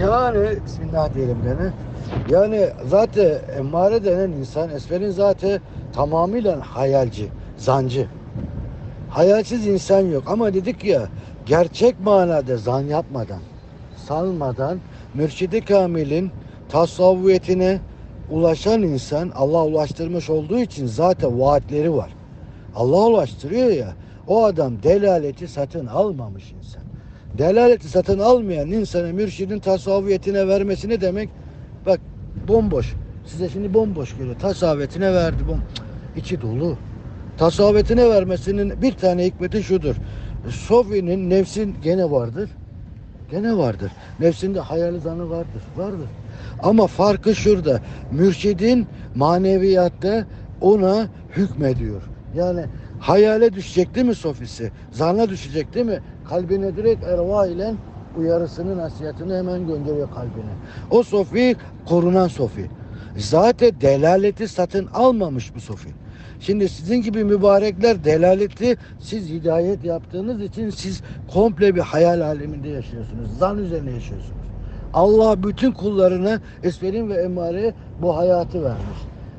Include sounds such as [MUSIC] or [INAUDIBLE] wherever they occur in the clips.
Yani Bismillah diyelim gene. Yani zaten emmare denen insan esferin zaten tamamıyla hayalci, zancı. Hayalsiz insan yok ama dedik ya gerçek manada zan yapmadan, salmadan mürşidi kamilin tasavvuyetine ulaşan insan Allah ulaştırmış olduğu için zaten vaatleri var. Allah ulaştırıyor ya o adam delaleti satın almamış insan. Delaleti satın almayan insana mürşidin tasavvuyetine vermesi ne demek? Bak bomboş. Size şimdi bomboş geliyor. Tasavvuyetine verdi. Bom. İçi dolu. Tasavvuyetine vermesinin bir tane hikmeti şudur. Sofi'nin nefsin gene vardır. Gene vardır. Nefsinde hayali zanı vardır. Vardır. Ama farkı şurada. Mürşidin maneviyatta ona hükmediyor. Yani hayale düşecek değil mi sofisi? Zanna düşecek değil mi? Kalbine direkt erva ile uyarısını, nasihatini hemen gönderiyor kalbine. O sofi korunan sofi. Zaten delaleti satın almamış bu sofi. Şimdi sizin gibi mübarekler delaleti siz hidayet yaptığınız için siz komple bir hayal aleminde yaşıyorsunuz. Zan üzerine yaşıyorsunuz. Allah bütün kullarına esverin ve emmare bu hayatı vermiş.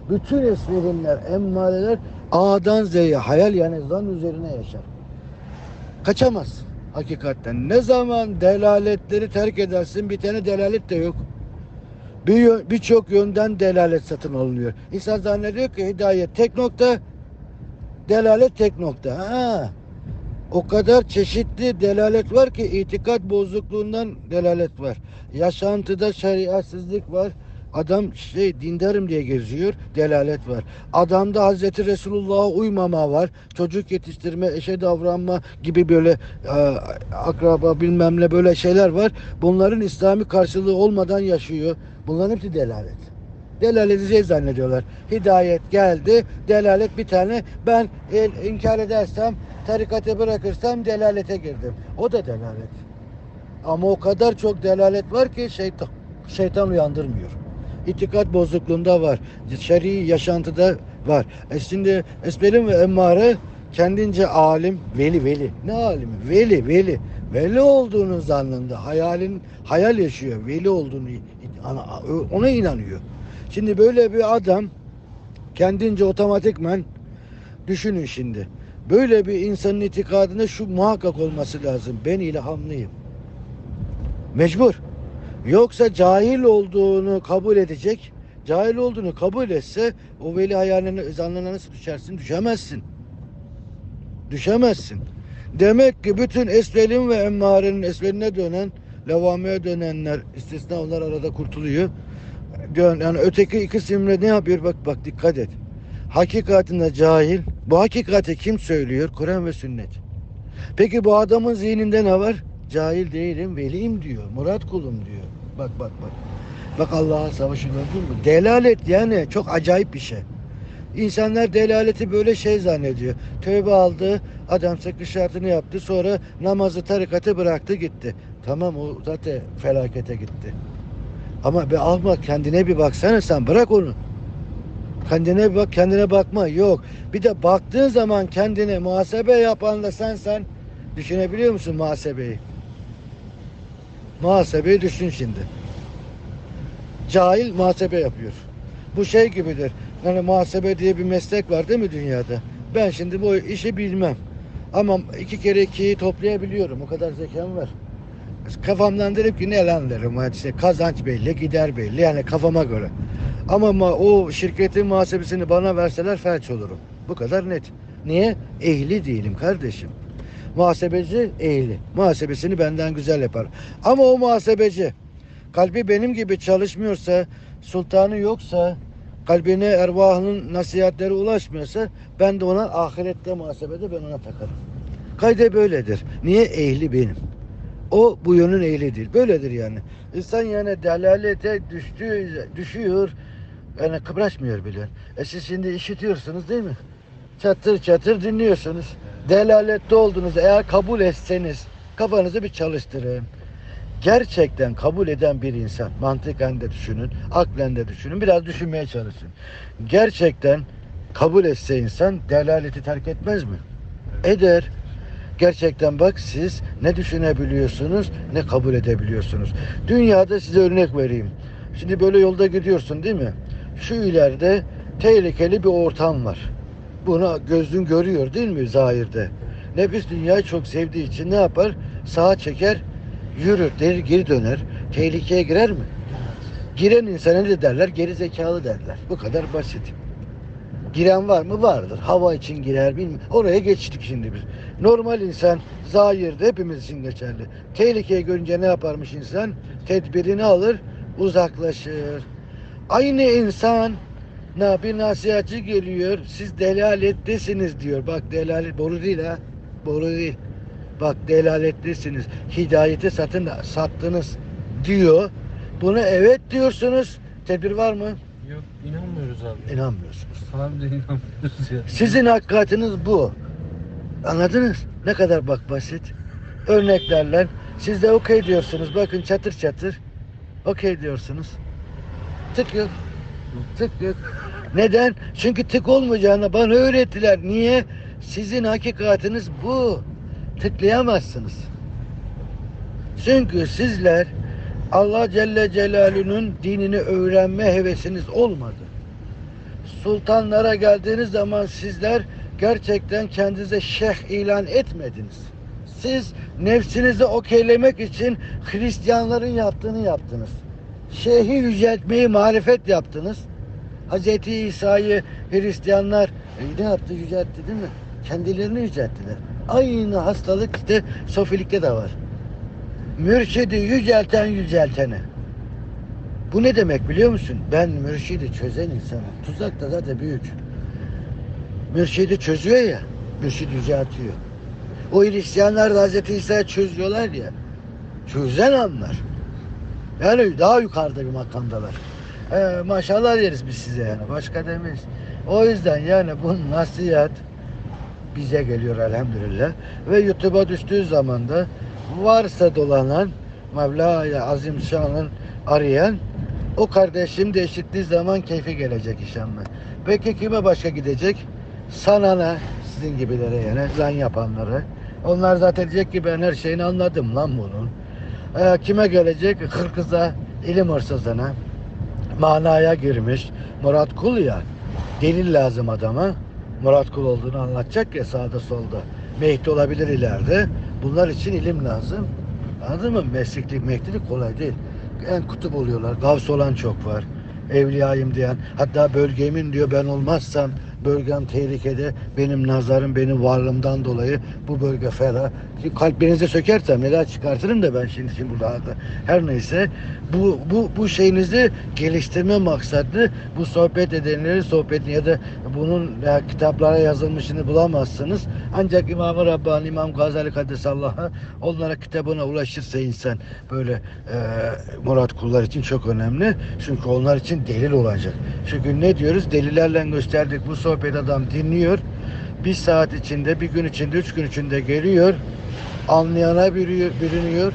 Bütün esverinler, emmareler A'dan Z'ye hayal yani zan üzerine yaşar. Kaçamaz hakikatten. Ne zaman delaletleri terk edersin bir tane delalet de yok. Birçok yönden delalet satın alınıyor. İnsan zannediyor ki hidayet tek nokta, delalet tek nokta. Ha. O kadar çeşitli delalet var ki itikat bozukluğundan delalet var. Yaşantıda şeriatsizlik var. Adam şey dindarım diye geziyor. Delalet var. Adamda Hazreti Resulullah'a uymama var. Çocuk yetiştirme, eşe davranma gibi böyle e, akraba bilmem ne böyle şeyler var. Bunların İslami karşılığı olmadan yaşıyor. Bunların hepsi delalet. Delaleti şey zannediyorlar. Hidayet geldi. Delalet bir tane. Ben el, inkar edersem, tarikatı bırakırsam delalete girdim. O da delalet. Ama o kadar çok delalet var ki şeytan, şeytan uyandırmıyor. İtikat bozukluğunda var. Şer'i yaşantıda var. E şimdi Esbelin ve Emmare kendince alim, veli veli. Ne alimi? Veli veli. Veli olduğunun zannında hayalin hayal yaşıyor. Veli olduğunu ona inanıyor. Şimdi böyle bir adam kendince otomatikmen düşünün şimdi. Böyle bir insanın itikadında şu muhakkak olması lazım. Ben ilhamlıyım. Mecbur. Yoksa cahil olduğunu kabul edecek. Cahil olduğunu kabul etse o veli hayaline zannına nasıl düşersin? Düşemezsin. Düşemezsin. Demek ki bütün esvelin ve emmarenin esveline dönen, levameye dönenler istisna onlar arada kurtuluyor. Yani öteki iki simle ne yapıyor? Bak bak dikkat et. Hakikatinde cahil. Bu hakikati kim söylüyor? Kur'an ve sünnet. Peki bu adamın zihninde ne var? Cahil değilim, veliyim diyor. Murat kulum diyor. Bak bak bak. Bak Allah'a savaşı gördün mü? Delalet yani çok acayip bir şey. İnsanlar delaleti böyle şey zannediyor. Tövbe aldı, adam sekiz şartını yaptı, sonra namazı, tarikatı bıraktı gitti. Tamam o zaten felakete gitti. Ama be alma kendine bir baksana sen bırak onu. Kendine bir bak, kendine bakma yok. Bir de baktığın zaman kendine muhasebe yapan da sen sen düşünebiliyor musun muhasebeyi? Muhasebeyi düşün şimdi. Cahil muhasebe yapıyor. Bu şey gibidir. Yani muhasebe diye bir meslek var değil mi dünyada? Ben şimdi bu işi bilmem. Ama iki kere ikiyi toplayabiliyorum. O kadar zekam var. Kafamdan derim ki ne lan derim. Hadi işte kazanç belli, gider belli. Yani kafama göre. Ama ma- o şirketin muhasebesini bana verseler felç olurum. Bu kadar net. Niye? Ehli değilim kardeşim. Muhasebeci ehli. Muhasebesini benden güzel yapar. Ama o muhasebeci kalbi benim gibi çalışmıyorsa, sultanı yoksa, kalbine ervahının nasihatleri ulaşmıyorsa ben de ona ahirette muhasebede ben ona takarım. Kayde böyledir. Niye? Ehli benim. O bu yönün ehli değil. Böyledir yani. İnsan yani delalete düştüğü, düşüyor. Yani kıpraşmıyor bile. E siz şimdi işitiyorsunuz değil mi? Çatır çatır dinliyorsunuz. Delalette oldunuz. Eğer kabul etseniz kafanızı bir çalıştırın. Gerçekten kabul eden bir insan, mantıken de düşünün, aklen de düşünün, biraz düşünmeye çalışın. Gerçekten kabul etse insan delaleti terk etmez mi? Eder. Gerçekten bak siz ne düşünebiliyorsunuz ne kabul edebiliyorsunuz. Dünyada size örnek vereyim. Şimdi böyle yolda gidiyorsun değil mi? Şu ileride tehlikeli bir ortam var. Bunu gözün görüyor değil mi zahirde? Nefis dünyayı çok sevdiği için ne yapar? Sağa çeker, yürür, geri, geri döner. Tehlikeye girer mi? Giren insana ne derler? Geri zekalı derler. Bu kadar basit. Giren var mı? Vardır. Hava için girer bilmem. Oraya geçtik şimdi biz. Normal insan zahirde hepimiz için geçerli. Tehlikeyi görünce ne yaparmış insan? Tedbirini alır, uzaklaşır. Aynı insan na bir nasihatçı geliyor. Siz delalettesiniz diyor. Bak delalet boru değil ha. Boru değil. Bak delalettesiniz. Hidayeti satın sattınız diyor. Buna evet diyorsunuz. Tedbir var mı? Yok inanmıyoruz abi. İnanmıyorsunuz. Harbiden inanmıyoruz ya. Sizin hakikatiniz bu. Anladınız? Ne kadar bak basit. Örneklerle siz de okey diyorsunuz. Bakın çatır çatır. Okey diyorsunuz. Tık yok. Tık yok. Neden? Çünkü tık olmayacağını bana öğrettiler. Niye? Sizin hakikatiniz bu. Tıklayamazsınız. Çünkü sizler Allah Celle Celaluhu'nun dinini öğrenme hevesiniz olmadı. Sultanlara geldiğiniz zaman sizler gerçekten kendinize şeyh ilan etmediniz. Siz nefsinizi okeylemek için Hristiyanların yaptığını yaptınız. Şeyhi yüceltmeyi marifet yaptınız. Hz. İsa'yı Hristiyanlar e, ne yaptı? Yüceltti değil mi? Kendilerini yücelttiler. Aynı hastalık işte sofilikte de var. Mürşidi yücelten yüceltene. Bu ne demek biliyor musun? Ben mürşidi çözen insanım. Tuzak da zaten büyük. Mürşidi çözüyor ya, mürşid yüceltiyor. O Hristiyanlar da Hazreti İsa'yı çözüyorlar ya, çözen anlar. Yani daha yukarıda bir makamdalar. Ee, maşallah deriz biz size yani, başka demeyiz. O yüzden yani bu nasihat bize geliyor elhamdülillah. Ve YouTube'a düştüğü zaman da varsa dolanan Mevla Azim Şan'ın arayan o kardeşim de eşitliği zaman keyfi gelecek inşallah. Peki kime başka gidecek? Sanana, sizin gibilere yani, zan yapanlara. Onlar zaten diyecek ki ben her şeyini anladım lan bunun. Ee, kime gelecek? Hırkıza, ilim hırsızına. Manaya girmiş. Murat Kul ya. Delil lazım adama. Murat Kul olduğunu anlatacak ya sağda solda. Mehdi olabilir ileride. Bunlar için ilim lazım. Anladın mı? Mesleklik, mehdilik kolay değil. En kutup oluyorlar. Gavs olan çok var. Evliyayım diyen. Hatta bölgemin diyor ben olmazsam bölgem tehlikede. Benim nazarım, benim varlığımdan dolayı bu bölge ferah. Ki Kalplerinize sökersem neler çıkartırım da ben şimdi şimdi burada da. Her neyse bu bu bu şeyinizi geliştirme maksatlı bu sohbet edenleri sohbetini ya da bunun ya, kitaplara yazılmışını bulamazsınız. Ancak İmam-ı Rabbani, İmam Gazali Kadesallah'a onlara kitabına ulaşırsa insan böyle e, Murat kullar için çok önemli. Çünkü onlar için delil olacak. Çünkü ne diyoruz? Delillerle gösterdik. Bu sohbet adam dinliyor. Bir saat içinde, bir gün içinde, üç gün içinde geliyor. Anlayana bürüyor, bürünüyor.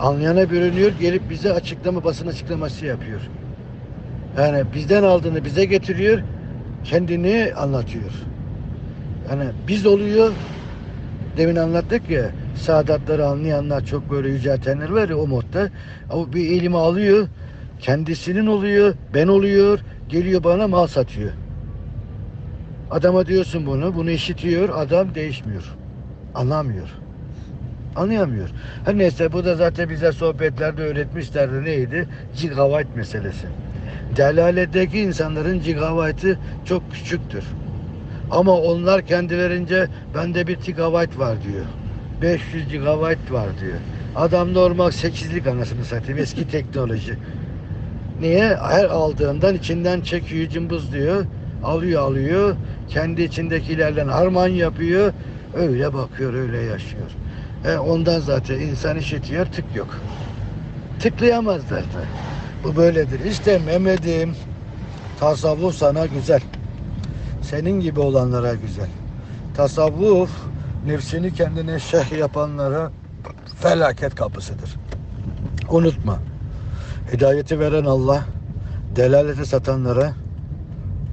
Anlayana bürünüyor. Gelip bize açıklama, basın açıklaması yapıyor. Yani bizden aldığını bize getiriyor. Kendini anlatıyor. Yani biz oluyor. Demin anlattık ya saadatları anlayanlar çok böyle yüceltenler var ya o modda. O bir elimi alıyor. Kendisinin oluyor. Ben oluyor. Geliyor bana mal satıyor. Adama diyorsun bunu. Bunu işitiyor. Adam değişmiyor. Anlamıyor. Anlayamıyor. Her neyse bu da zaten bize sohbetlerde öğretmişlerdi. Neydi? Gigabyte meselesi. Delaletteki insanların gigabyte'ı çok küçüktür. Ama onlar kendilerince bende bir gigabyte var diyor. 500 gigabyte var diyor. Adam normal 8'lik anasını satayım eski teknoloji. Niye? Her aldığından içinden çekiyor cımbız diyor. Alıyor alıyor. Kendi içindekilerle harman yapıyor. Öyle bakıyor öyle yaşıyor. E, ondan zaten insan işitiyor tık yok. Tıklayamaz zaten. Bu böyledir. İşte Mehmet'im tasavvuf sana güzel. Senin gibi olanlara güzel. Tasavvuf nefsini kendine şeyh yapanlara felaket kapısıdır. Unutma. Hidayeti veren Allah delaleti satanlara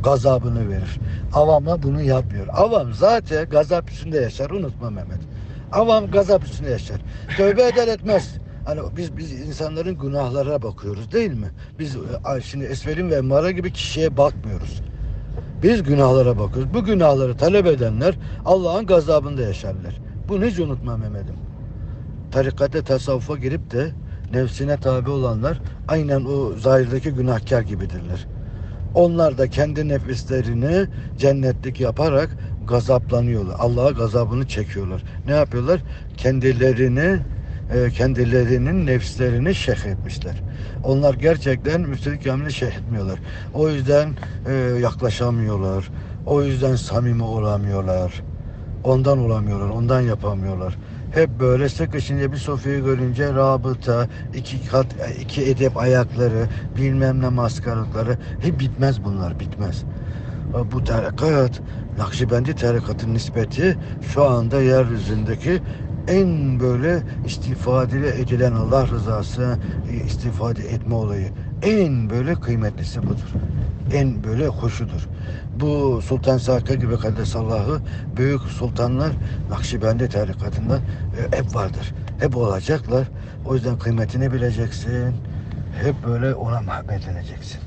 gazabını verir. Avama bunu yapmıyor. Avam zaten gazap üstünde yaşar. Unutma Mehmet. Avam gazap üstüne yaşar. Tövbe [LAUGHS] eder etmez. Hani biz biz insanların günahlara bakıyoruz değil mi? Biz e, şimdi Esvel'in ve Emmare gibi kişiye bakmıyoruz. Biz günahlara bakıyoruz. Bu günahları talep edenler Allah'ın gazabında yaşarlar. Bunu hiç unutma Mehmet'im. Tarikate tasavvufa girip de nefsine tabi olanlar aynen o zahirdeki günahkar gibidirler. Onlar da kendi nefislerini cennetlik yaparak gazaplanıyorlar. Allah'a gazabını çekiyorlar. Ne yapıyorlar? Kendilerini e, kendilerinin nefslerini şeh etmişler. Onlar gerçekten müstelik kamili şeh etmiyorlar. O yüzden e, yaklaşamıyorlar. O yüzden samimi olamıyorlar. Ondan olamıyorlar, ondan yapamıyorlar. Hep böyle sıkışınca bir sofyayı görünce rabıta, iki kat, iki edep ayakları, bilmem ne maskaralıkları. Hep bitmez bunlar, bitmez. Bu tarikat, Nakşibendi tarikatın nispeti şu anda yeryüzündeki en böyle istifade edilen Allah rızası istifade etme olayı en böyle kıymetlisi budur. En böyle hoşudur. Bu Sultan Saka gibi Kaddesallahu büyük sultanlar Nakşibendi tarikatında e, hep vardır. Hep olacaklar. O yüzden kıymetini bileceksin. Hep böyle ona muhabbet edeceksin.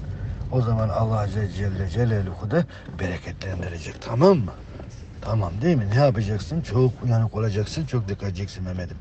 O zaman Allah Azze Celle Celaluhu da bereketlendirecek. Tamam mı? Tamam değil mi? Ne yapacaksın? Çok uyanık olacaksın. Çok dikkat edeceksin Mehmet'im.